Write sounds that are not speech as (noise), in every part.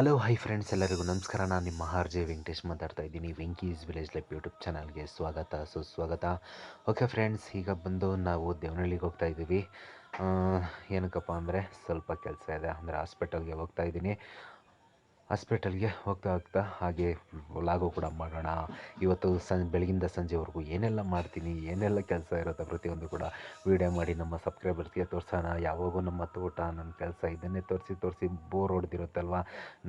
Hello hi friends ಎಲ್ಲರಿಗೂ ನಮಸ್ಕಾರ. ನಾನು ನಿಮ್ಮ ಆರ್ ಜೆ ವೆಂಕಟೇಶ್ ಮಾತಾಡ್ತಾ ಇದ್ದೀನಿ. ವೆಂಕೀಸ್ ವಿಲೇಜ್ ಲೈಫ್ ಯೂಟ್ಯೂಬ್ ಚಾನಲ್ಗೆ ಸ್ವಾಗತ. ಸುಸ್ವಾಗತ ಓಕೆ ಫ್ರೆಂಡ್ಸ್ ಈಗ ಬಂದು ನಾವು ದೇವನಹಳ್ಳಿಗೆ ಹೋಗ್ತಾ ಇದ್ದೀವಿ. ಏನಕ್ಕಪ್ಪ ಅಂದರೆ ಸ್ವಲ್ಪ ಕೆಲಸ ಇದೆ. ಅಂದರೆ ಹಾಸ್ಪಿಟಲ್ಗೆ ಹೋಗ್ತಾ ಇದ್ದೀನಿ. ಹಾಸ್ಪಿಟಲ್ಗೆ ಹೋಗ್ತಾ ಹೋಗ್ತಾ ಹಾಗೆ ವ್ಲಾಗು ಕೂಡ ಮಾಡೋಣ. ಇವತ್ತು ಸಂ, ಬೆಳಗಿಂದ ಸಂಜೆವರೆಗೂ ಏನೆಲ್ಲ ಮಾಡ್ತೀನಿ, ಏನೆಲ್ಲ ಕೆಲಸ ಇರುತ್ತೆ ಪ್ರತಿಯೊಂದು ಕೂಡ ವೀಡಿಯೋ ಮಾಡಿ ನಮ್ಮ ಸಬ್ಸ್ಕ್ರೈಬರ್ಸ್ಗೆ ತೋರಿಸೋಣ. ಯಾವಾಗೂ ನಮ್ಮ ತೋಟ ನನ್ನ ಕೆಲಸ ಇದನ್ನೇ ತೋರಿಸಿ ತೋರಿಸಿ ಬೋರ್ ಹೊಡೆದಿರುತ್ತಲ್ವ?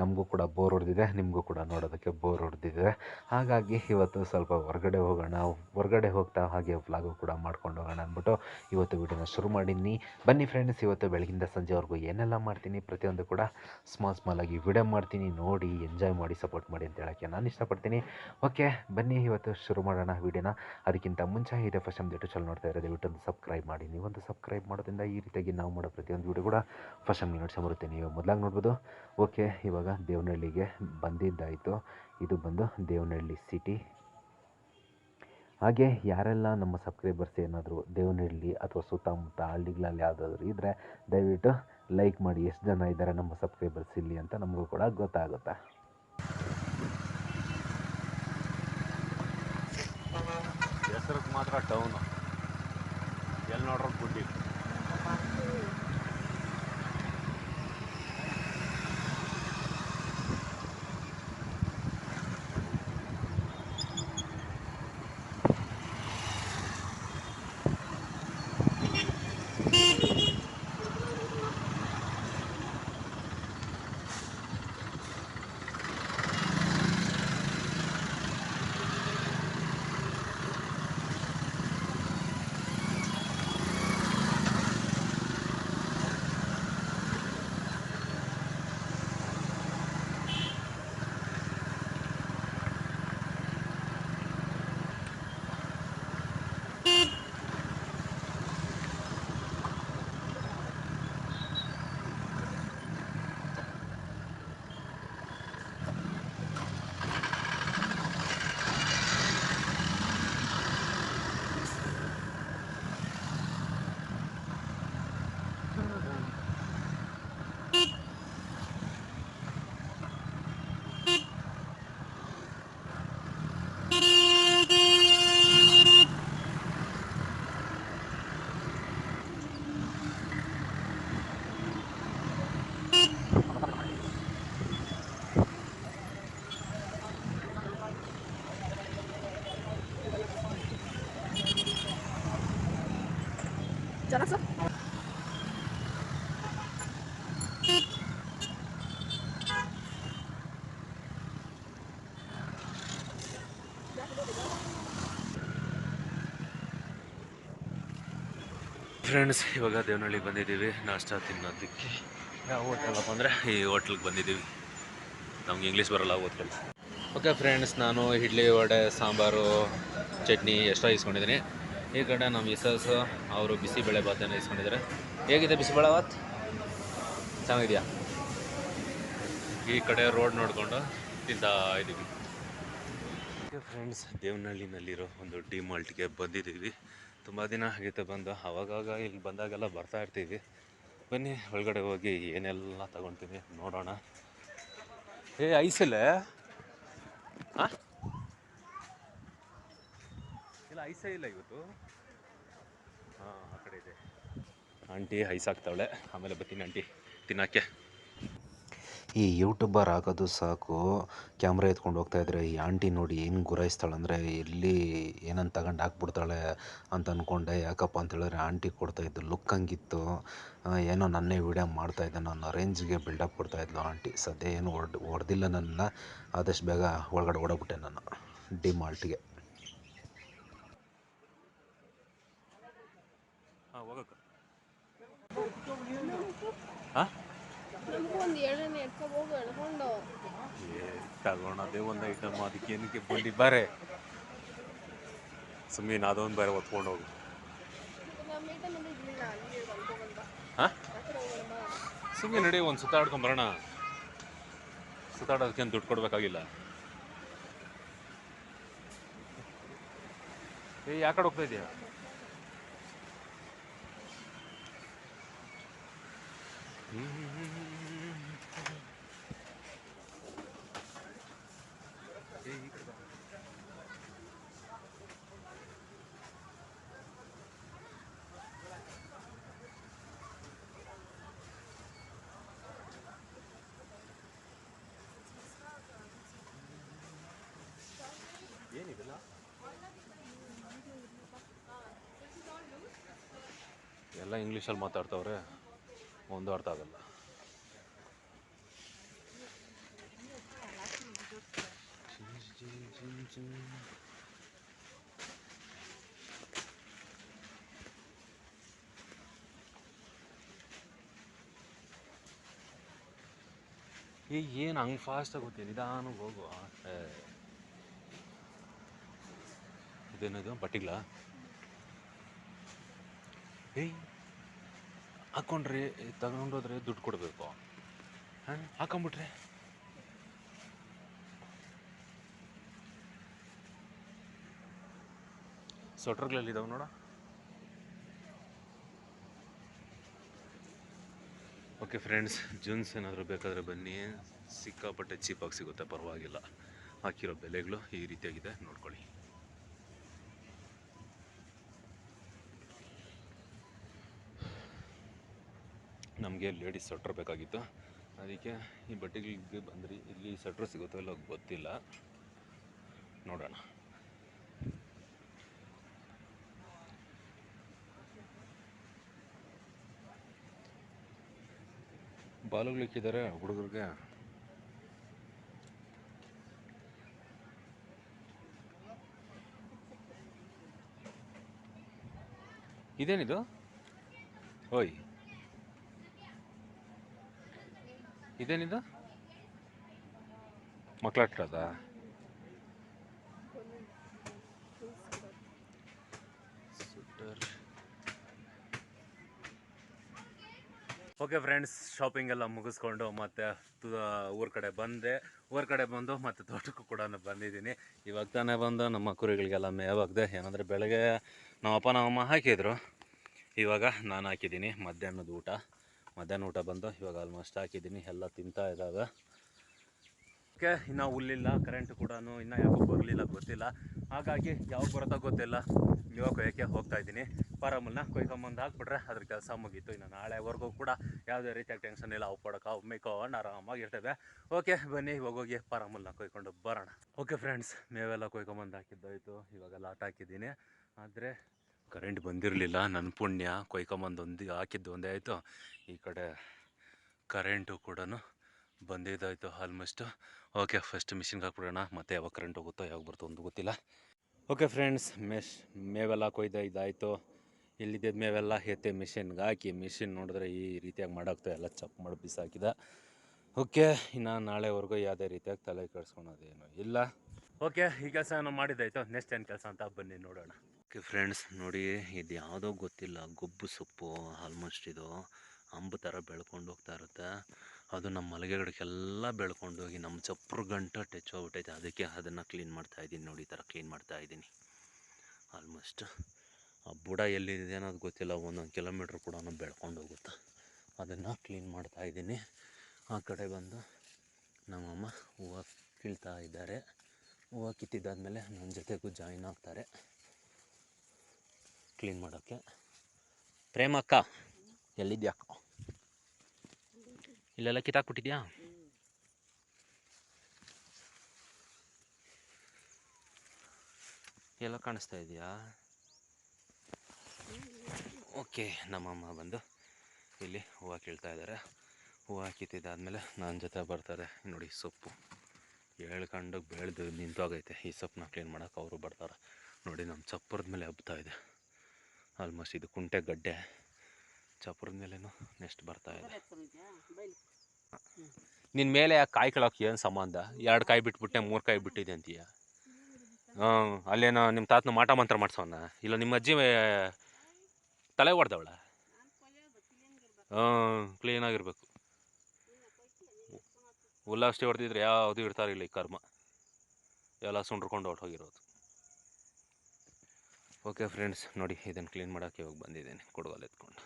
ನಮಗೂ ಕೂಡ ಬೋರ್ ಹೊಡೆದಿದೆ, ನಿಮಗೂ ಕೂಡ ನೋಡೋದಕ್ಕೆ ಬೋರ್ ಹೊಡೆದಿದೆ. ಹಾಗಾಗಿ ಇವತ್ತು ಸ್ವಲ್ಪ ಹೊರಗಡೆ ಹೋಗೋಣ, ಹೊರಗಡೆ ಹೋಗ್ತಾ ಹಾಗೆ ವ್ಲಾಗು ಕೂಡ ಮಾಡ್ಕೊಂಡು ಹೋಗೋಣ ಅಂದ್ಬಿಟ್ಟು ಇವತ್ತು ವೀಡಿಯೋನ ಶುರು ಮಾಡೀನಿ. ಬನ್ನಿ ಫ್ರೆಂಡ್ಸ್ ಇವತ್ತು ಬೆಳಗಿಂದ ಸಂಜೆವರೆಗೂ ಏನೆಲ್ಲ ಮಾಡ್ತೀನಿ ಪ್ರತಿಯೊಂದು ಕೂಡ ಸ್ಮಾಲ್ ಸ್ಮಾಲ್ ಆಗಿ ವಿಡಿಯೋ ಮಾಡ್ತೀನಿ. ನೋಡಿ ಎಂಜಾಯ್ ಮಾಡಿ ಸಪೋರ್ಟ್ ಮಾಡಿ ಅಂತ ಹೇಳೋಕ್ಕೆ ನಾನು ಇಷ್ಟಪಡ್ತೀನಿ. ಓಕೆ ಬನ್ನಿ, ಇವತ್ತು ಶುರು ಮಾಡೋಣ ವಿಡಿಯೋನ. ಅದಕ್ಕಿಂತ ಮುಂಚೆ ಇದೆ ಫಸ್ಟ್ ಟೈಮ್ ಯೂಟ್ಯೂಬ್ ಚಾನಲ್ ನೋಡ್ತಾ ಇರೋದು, ದಯವಿಟ್ಟು ಒಂದು ಸಬ್ಸ್ಕ್ರೈಬ್ ಮಾಡಿ. ನೀವೊಂದು ಸಬ್ಸ್ಕ್ರೈಬ್ ಮಾಡೋದ್ರಿಂದ ಈ ರೀತಿಯಾಗಿ ನಾವು ಮಾಡೋ ಪ್ರತಿಯೊಂದು ವಿಡಿಯೋ ಕೂಡ ಫಸ್ಟ್ ನಮಗೆ ಬರುತ್ತೆ ನೀವು ಮೊದಲಾಗಿ ನೋಡ್ಬೋದು. ಓಕೆ ಇವಾಗ ದೇವನಹಳ್ಳಿಗೆ ಬಂದಿದ್ದಾಯಿತು. ಇದು ಬಂದು ದೇವನಹಳ್ಳಿ ಸಿಟಿ ಹಾಗೆ ಯಾರೆಲ್ಲ ನಮ್ಮ ಸಬ್ಸ್ಕ್ರೈಬರ್ಸ್ ಏನಾದರೂ ದೇವನಹಳ್ಳಿ ಅಥವಾ ಸುತ್ತಮುತ್ತ ಹಳ್ಳಿಗಳಲ್ಲಿ ಯಾವುದಾದ್ರೂ ಇದ್ದರೆ ದಯವಿಟ್ಟು ಲೈಕ್ ಮಾಡಿ ಎಷ್ಟು ಜನ ಇದ್ದಾರೆ ನಮ್ಮ ಸಬ್ಸ್ಕ್ರೈಬರ್ಸ್ ಇಲ್ಲಿ ಅಂತ ನಮಗೂ ಕೂಡ ಗೊತ್ತಾಗುತ್ತೆ. ಹೆಸರು ಮಾತ್ರ ಟೌನು ಎಲ್ಲಿ ನೋಡ್ರು ಗುಡ್ಡಿ. ಫ್ರೆಂಡ್ಸ್ ಇವಾಗ ದೇವನಹಳ್ಳಿಗೆ ಬಂದಿದ್ದೀವಿ. ನಾಷ್ಟ ತಿನ್ನೋದಕ್ಕೆ. ಯಾವ ಹೋಟೆಲಪ್ಪ ಅಂದರೆ? ಈ ಹೋಟ್ಲಿಗೆ ಬಂದಿದ್ದೀವಿ. ನಮ್ಗೆ ಇಂಗ್ಲೀಷ್ ಬರಲ್ಲ ಓದ್ಕೊಳ್ಳಿ. ಓಕೆ ಫ್ರೆಂಡ್ಸ್ ನಾನು ಇಡ್ಲಿ ವಡೆ ಸಾಂಬಾರು ಚಟ್ನಿ ಎಷ್ಟೋ ಇಸ್ಕೊಂಡಿದ್ದೀನಿ. ಈ ಕಡೆ ನಮ್ಮ ಮಿಸಸ್ ಅವರು ಬಿಸಿಬೇಳೆ ಭಾತನ ಇಸ್ಕೊಂಡಿದ್ದಾರೆ. ಹೇಗಿದೆ ಬಿಸಿಬೇಳೆ ಭಾತ್? ಚೆನ್ನಾಗಿದೆಯಾ? ಈ ಕಡೆ ರೋಡ್ ನೋಡಿಕೊಂಡು ತಿಂತಾ ಇದ್ದೀವಿ. ಫ್ರೆಂಡ್ಸ್ ದೇವನಹಳ್ಳಿನಲ್ಲಿರೋ ಒಂದು ಡಿ ಮಾಲ್ಟ್ಗೆ ಬಂದಿದ್ದೀವಿ. ತುಂಬ ದಿನ ಆಗಿತ್ತು ಬಂದು. ಅವಾಗಾಗ ಇಲ್ಲಿ ಬಂದಾಗೆಲ್ಲ ಬರ್ತಾ ಇರ್ತೀವಿ. ಬನ್ನಿ, ಒಳಗಡೆ ಹೋಗಿ ಏನೆಲ್ಲ ತಗೊತೀವಿ ನೋಡೋಣ. ಏ ಐಸಲ್ಲೇ ಹಾಂ ಇಲ್ಲ, ಐಸೇ ಇಲ್ಲ ಇವತ್ತು. ಹಾಂ, ಆ ಕಡೆ ಇದೆ. ಆಂಟಿ, ಐಸ್ ಹಾಕ್ತಾವಳೆ. ಆಮೇಲೆ ಬರ್ತೀನಿ ಆಂಟಿ, ತಿನ್ನೋಕ್ಕೆ. ಈ ಯೂಟ್ಯೂಬರ್ ಆಗೋದು ಸಾಕು. ಕ್ಯಾಮ್ರ ಎತ್ಕೊಂಡು ಹೋಗ್ತಾ ಇದ್ರೆ ಈ ಆಂಟಿ ನೋಡಿ ಏನು ಗುರಾಯಿಸ್ತಾಳೆ ಅಂದರೆ ಎಲ್ಲಿ ಏನಂತ ತಗೊಂಡು ಹಾಕ್ಬಿಡ್ತಾಳೆ ಅಂತ ಅಂದ್ಕೊಂಡೆ ಯಾಕಪ್ಪ ಅಂತ ಹೇಳಿದ್ರೆ ಆಂಟಿ ಕೊಡ್ತಾ ಇದ್ದು ಲುಕ್ ಹಂಗಿತ್ತು. ಏನೋ ನನ್ನೇ ವೀಡಿಯೋ ಮಾಡ್ತಾ ಇದ್ದೆ ನಾನು ರೇಂಜ್ಗೆ ಬಿಲ್ಡಪ್ ಕೊಡ್ತಾ ಇದ್ಲು ಆಂಟಿ. ಸದ್ಯ ಏನು ಹೊಡ್ ಹೊಡೆದಿಲ್ಲ ನನ್ನ ಆದಷ್ಟು ಬೇಗ ಒಳಗಡೆ ಓಡೋಗ್ಬಿಟ್ಟೆ ನಾನು ಡಿ ಮಾಲ್ಟ್ಗೆ ಹಾಂ? ನಮಗೊಂದು ಎಣ್ಣೆ ಎತ್ಕೊಂಡು ಹೋಗು ಎಳ್ಕೊಂಡು. ಏ ತಗೊಳೋದೇ ಒಂದು ಐಟಮ್ ಅದಕ್ಕೆ ಏನಕ್ಕೆ ಬಂಡಿ ಬಾರೆ. ಸುಮ್ಮನೆ ಅದೊಂದು ಬೇರೆ ಹೊತ್ಕೊಂಡು ಹೋಗು. ನಮ್ಮ ಅಲ್ಲಿ ಬಂದ. ಹಾಂ? ಆ ಕಡೆ ಹೋಗೋಣ ಸುಮ್ಮನೆ ನಡಿ ಒಂದು ಸುತ್ತಾಡ್ಕೊಂಡ್ ಬರೋಣ. ಸುತ್ತಾಡೋದಕ್ಕೇನು ದುಡ್ಡು ಕೊಡಬೇಕಾಗಿಲ್ಲ. ಏ ಯಾಕಡೆ ಹೋಗ್ತಾ ಇದೆಯಾ? ಎಲ್ಲ ಇಂಗ್ಲೀಷಲ್ಲಿ ಮಾತಾಡ್ತವ್ರೆ, ಒಂದು ಅರ್ಥ ಆಗಲ್ಲ. ಏನು ಹಂಗೆ ಫಾಸ್ಟಾಗಿ ಆಗುತ್ತೆ ನಿಧಾನಕ್ಕೆ ಹೋಗು. ಇದೇನದು ಪಟ್ಟಿಲ್ಲ ಏಯ್. ಹಾಕ್ಕೊಂಡ್ರೆ ತಗೊಂಡೋದ್ರೆ ದುಡ್ಡು ಕೊಡಬೇಕು. ಹಾಂ, ಹಾಕೊಂಬಿಟ್ರೆ. ಸ್ವೆಟ್ರ್ಗಳಲ್ಲಿದ್ದಾವೆ ನೋಡ. ಓಕೆ ಫ್ರೆಂಡ್ಸ್, ಜೂನ್ಸ್ ಏನಾದರೂ ಬೇಕಾದರೆ ಬನ್ನಿ. ಸಿಕ್ಕಾಪಟ್ಟೆ ಚೀಪಾಗಿ ಸಿಗುತ್ತೆ, ಪರವಾಗಿಲ್ಲ. ಹಾಕಿರೋ ಬೆಲೆಗಳು ಈ ರೀತಿಯಾಗಿದೆ, ನೋಡ್ಕೊಳ್ಳಿ. ನಮಗೆ ಲೇಡೀಸ್ ಸ್ವೆಟ್ರ್ ಬೇಕಾಗಿತ್ತು. ಅದಕ್ಕೆ ಈ ಬಟ್ಟೆಗಳಿಗೆ ಬಂದ್ರಿ. ಇಲ್ಲಿ ಸ್ವೆಟ್ರ್ ಸಿಗುತ್ತೋ ಇಲ್ಲ ಗೊತ್ತಿಲ್ಲ. ನೋಡೋಣ. ಬಾಲುಗಳಿಕ್ಕಿದ್ದಾರೆ ಹುಡುಗರಿಗೆ. ಇದೇನಿದು? ಓಯ್. ಇದೇನಿದು? ಮಕ್ಕಳಾಟದ ಓಕೆ ಫ್ರೆಂಡ್ಸ್ ಶಾಪಿಂಗ್ ಎಲ್ಲ ಮುಗಿಸ್ಕೊಂಡು ಮತ್ತೆ ಊರ ಕಡೆ ಬಂದೆ. ಊರ ಕಡೆ ಬಂದು ಮತ್ತೆ ತೋಟಕ್ಕೂ ಕೂಡ ಬಂದಿದ್ದೀನಿ. ಇವಾಗ ತಾನೇ ಬಂದು ನಮ್ಮ ಕುರಿಗಳಿಗೆಲ್ಲ ಮೇವಾಗದೆ. ಏನಂದರೆ ಬೆಳಗ್ಗೆ ನಮ್ಮಪ್ಪ ನಮ್ಮಮ್ಮ ಹಾಕಿದ್ರು. ಇವಾಗ ನಾನು ಹಾಕಿದ್ದೀನಿ ಮಧ್ಯಾಹ್ನದ ಊಟ. ಮಧ್ಯಾಹ್ನ ಊಟ ಬಂದು ಇವಾಗ ಆಲ್ಮೋಸ್ಟ್ ಹಾಕಿದ್ದೀನಿ, ಎಲ್ಲ ತಿಂತಾ ಇದ್ದಾವೆ ಓಕೆ, ಇನ್ನೂ ಹುಲ್ಲಿಲ್ಲ ಕರೆಂಟ್ ಕೂಡ ಇನ್ನೂ ಯಾಕೋ ಬರಲಿಲ್ಲ ಗೊತ್ತಿಲ್ಲ. ಹಾಗಾಗಿ ಯಾವಾಗ ಬರುತ್ತೋ ಗೊತ್ತಿಲ್ಲ. ಇವಾಗ ಕೊಯ್ಯೋಕ್ಕೆ ಹೋಗ್ತಾ ಇದ್ದೀನಿ. ಪಾರಮಲ್ನ ಕೊಯ್ಕೊಂಬಂದು ಹಾಕ್ಬಿಟ್ರೆ ಅದ್ರ ಕೆಲಸ ಮುಗೀತು. ಇನ್ನು ನಾಳೆವರೆಗೂ ಕೂಡ ಯಾವುದೇ ರೀತಿಯಾಗಿ ಟೆನ್ಷನ್ ಇಲ್ಲ ಅವು ಪಡಕ ಆರಾಮಾಗಿರ್ತೇವೆ ಓಕೆ, ಬನ್ನಿ, ಇವಾಗ ಹೋಗಿ ಪಾರಮಲ್ನ ಕೊಯ್ಕೊಂಡು ಬರೋಣ. ಓಕೆ ಫ್ರೆಂಡ್ಸ್ ಮೇವೆಲ್ಲ ಕೊಯ್ಕೊಂಬಂದು ಹಾಕಿದ್ದಾಯಿತು. ಇವಾಗೆಲ್ಲ ಆಟ ಹಾಕಿದ್ದೀನಿ. ಆದರೆ ಕರೆಂಟ್ ಬಂದಿರಲಿಲ್ಲ. ನನ್ನ ಪುಣ್ಯ. ಕೊಯ್ಕೊಂಬಂದು ಒಂದು ಹಾಕಿದ್ದು ಒಂದೇ ಆಯಿತು. ಈ ಕಡೆ ಕರೆಂಟು ಕೂಡ ಬಂದಿದ್ದಾಯಿತು ಆಲ್ಮೋಸ್ಟು ಓಕೆ ಫಸ್ಟ್ ಮಿಷಿನ್ಗೆ ಹಾಕ್ಬಿಡೋಣ. ಮತ್ತೆ ಯಾವಾಗ ಕರೆಂಟ್ ಹೋಗುತ್ತೋ, ಯಾವಾಗ ಬರುತ್ತೋ ಒಂದು ಗೊತ್ತಿಲ್ಲ. ಓಕೆ ಫ್ರೆಂಡ್ಸ್ ಮೆಶ್ ಮೇವೆಲ್ಲ ಕೊಯ್ದ ಇದಾಯಿತು. ಇಲ್ಲಿದ್ದ ಮೇವೆಲ್ಲ ಎತ್ತೆ ಮಿಷಿನ್ಗೆ ಹಾಕಿ ಮಿಷಿನ್ ನೋಡಿದ್ರೆ ಈ ರೀತಿಯಾಗಿ ಮಾಡಾಕ್ತೋ, ಎಲ್ಲ ಚಪ್ ಮಾಡಿ ಬಿಸಾಕಿದ. ಓಕೆ ಇನ್ನು ನಾಳೆವರೆಗೂ ಯಾವುದೇ ರೀತಿಯಾಗಿ ತಲೆ ಕೆಡಿಸ್ಕೊಳೋದೇನು ಇಲ್ಲ. ಓಕೆ ಈ ಕೆಲಸ ಏನೋ ಮಾಡಿದ್ದಾಯ್ತು ನೆಕ್ಸ್ಟ್ ಏನು ಕೆಲಸ ಅಂತ ಬನ್ನಿ ನೋಡೋಣ. ಓಕೆ ಫ್ರೆಂಡ್ಸ್, ನೋಡಿ ಇದು ಯಾವುದೋ ಗೊತ್ತಿಲ್ಲ. ಗೊಬ್ಬು ಸೊಪ್ಪು ಆಲ್ಮೋಸ್ಟ್ ಇದು ಅಂಬು ಥರ ಬೆಳ್ಕೊಂಡು ಹೋಗ್ತಾ ಇರುತ್ತೆ. ಅದು ನಮ್ಮ ಮಲಗೆಗಳಿಗೆಲ್ಲ ಬೆಳ್ಕೊಂಡು ಹೋಗಿ ನಮ್ಮ ಚಪ್ರ ಗಂಟ ಟಚ್ ಹೋಗ್ಬಿಟ್ಟೈತೆ ಅದಕ್ಕೆ ಅದನ್ನು ಕ್ಲೀನ್ ಮಾಡ್ತಾ ಇದ್ದೀನಿ ನೋಡಿ, ಈ ಥರ ಕ್ಲೀನ್ ಮಾಡ್ತಾ ಇದ್ದೀನಿ. ಆಲ್ಮೋಸ್ಟ್ ಆ ಬುಡ ಎಲ್ಲಿದೆ ಅನ್ನೋದು ಗೊತ್ತಿಲ್ಲ. ಒಂದೊಂದು ಕಿಲೋಮೀಟ್ರ್ ಕೂಡ ಬೆಳ್ಕೊಂಡು ಹೋಗುತ್ತೆ. ಅದನ್ನು ಕ್ಲೀನ್ ಮಾಡ್ತಾ ಇದ್ದೀನಿ. ಆ ಕಡೆ ಬಂದು ನಮ್ಮಮ್ಮ ಹೂವು ಕೀಳ್ತಾ ಇದ್ದಾರೆ. ಹೂವು ಕಿತ್ತಿದ್ದಾದಮೇಲೆ ನನ್ನ ಜೊತೆಗೂ ಜಾಯಿನ್ ಆಗ್ತಾರೆ. ಕ್ಲೀನ್ ಮಾಡೋಕ್ಕೆ. ಪ್ರೇಮಕ್ಕ ಎಲ್ಲಿದ್ಯಾಕ ಇಲ್ಲೆಲ್ಲ ಕಿತ್ತಾಕ್ಬಿಟ್ಟಿದ್ಯಾ? ಎಲ್ಲ ಕಾಣಿಸ್ತಾ ಇದೆಯಾ? ಓಕೆ ನಮ್ಮಮ್ಮ ಬಂದು ಇಲ್ಲಿ ಹೂವು ಕೀಳ್ತಾ ಇದ್ದಾರೆ. ಹೂವು ಕಿತ್ತಿದ್ದಾದಮೇಲೆ ನನ್ನ ಜೊತೆ ಬರ್ತಾರೆ. ನೋಡಿ, ಸೊಪ್ಪು. ಹೇಳ್ಕೊಂಡು ಬೆಳೆದು ನಿಂತೋಗೈತೆ. ಈ ಸೊಪ್ಪನ್ನ ಕ್ಲೀನ್ ಮಾಡೋಕೆ ಅವರು ಬರ್ತಾರೆ. ನೋಡಿ ನಮ್ಮ ಚಪ್ಪರದ ಮೇಲೆ ಹಬ್ತಾ ಇದೆ. ಆಲ್ಮೋಸ್ಟ್ ಇದು ಕುಂಟೆ ಗಡ್ಡೆ. ಚಪ್ಪರದ ಮೇಲೇನು ನೆಕ್ಸ್ಟ್ ಬರ್ತಾ ಇದೆ. ನಿನ್ನ ಮೇಲೆ ಕಾಯಿ ಕಳಕ್ಕೆ ಏನು ಸಂಬಂಧ? ಎರಡು ಕಾಯಿ ಬಿಟ್ಬಿಟ್ಟೆ ಮೂರು ಕಾಯಿ ಬಿಟ್ಟಿದೆ ಅಂತೀಯ? ಹಾಂ ಅಲ್ಲೇನೋ ನಿಮ್ಮ ತಾತನ ಮಾಟ ಮಂತ್ರ ಮಾಡ್ಸೋಣ ಇಲ್ಲ ನಿಮ್ಮ ಅಜ್ಜಿ ತಲೆ ಹೊಡೆದವಳ ಹಾಂ ಕ್ಲೀನಾಗಿರ್ಬೇಕು ಹುಲ್ಲ ಅಷ್ಟೇ ಹೊಡೆದಿದ್ರೆ ಯಾವುದು ಇರ್ತಾರಿಲ್ಲ ಈ ಕರ್ಮ. ಎಲ್ಲ ಸುಂಡ್ರಕೊಂಡು ಹೊರಟೋಗಿರೋದು. ಓಕೆ ಫ್ರೆಂಡ್ಸ್ ನೋಡಿ, ಇದನ್ನು ಕ್ಲೀನ್ ಮಾಡೋಕ್ಕೆ ಇವಾಗ ಬಂದಿದ್ದೇನೆ. ಕೊಡಗಲ್ಲಿ ಎತ್ಕೊಂಡು.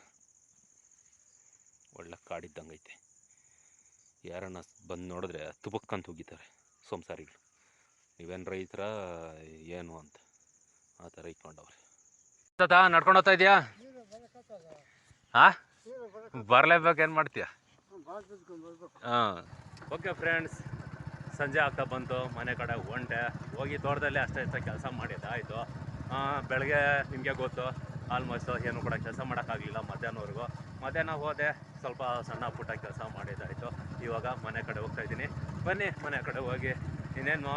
ಒಳ್ಳೆ ಕಾಡಿದ್ದಂಗೈತೆ ಯಾರನ್ನ ಬಂದು ನೋಡಿದ್ರೆ ತುಬಕ್ಕಂತ ಹೋಗಿದ್ದಾರೆ ಸೋಮಸಾರಿಗಳು. ನೀವೇನು ರೈತರ, ಏನು ಅಂತ ಆ ಥರ ಇಟ್ಕೊಂಡವ್ರೆ. ನಡ್ಕೊಂಡು ಹೋಗ್ತಾ ಇದೆಯಾ ಹಾಂ ಬರಲೇಬೇಕು, ಏನು ಮಾಡ್ತೀಯ? ಹಾಂ. ಓಕೆ ಫ್ರೆಂಡ್ಸ್ ಸಂಜೆ ಆಗ್ತಾ ಬಂತು. ಮನೆ ಕಡೆ ಹೊಂಟೆ. ಹೋಗಿ ತೋಟದಲ್ಲಿ ಅಷ್ಟೇ ಇಷ್ಟ ಕೆಲಸ ಮಾಡಿದ್ದು, ಆಯಿತು. ಬೆಳಗ್ಗೆ ನಿಮಗೆ ಗೊತ್ತು ಆಲ್ಮೋಸ್ಟ್ ಏನು ಕೂಡ ಕೆಲಸ ಮಾಡೋಕ್ಕಾಗಲಿಲ್ಲ ಮಧ್ಯಾಹ್ನವರೆಗೂ. ಮಧ್ಯಾಹ್ನ ಹೋದೆ, ಸ್ವಲ್ಪ ಸಣ್ಣ ಪುಟ್ಟ ಕೆಲಸ ಮಾಡಿದ್ದಾಯಿತು. ಇವಾಗ ಮನೆ ಕಡೆ ಹೋಗ್ತಾ ಇದ್ದೀನಿ. ಬನ್ನಿ ಮನೆ ಕಡೆ ಹೋಗಿ, ಇನ್ನೇನು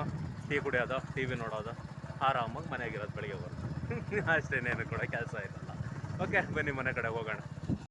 ಟೀ ಕುಡಿಯೋದು ಟಿ ವಿ ನೋಡೋದು, ಆರಾಮಾಗಿ ಮನೆಗಿರೋದು ಬೆಳಿಗ್ಗೆ ಬರೋದು (laughs) ಅಷ್ಟೇನೇನು ಕೂಡ ಕೆಲಸ ಇರಲ್ಲ. ಓಕೆ ಬನ್ನಿ ಮನೆ ಕಡೆ ಹೋಗೋಣ.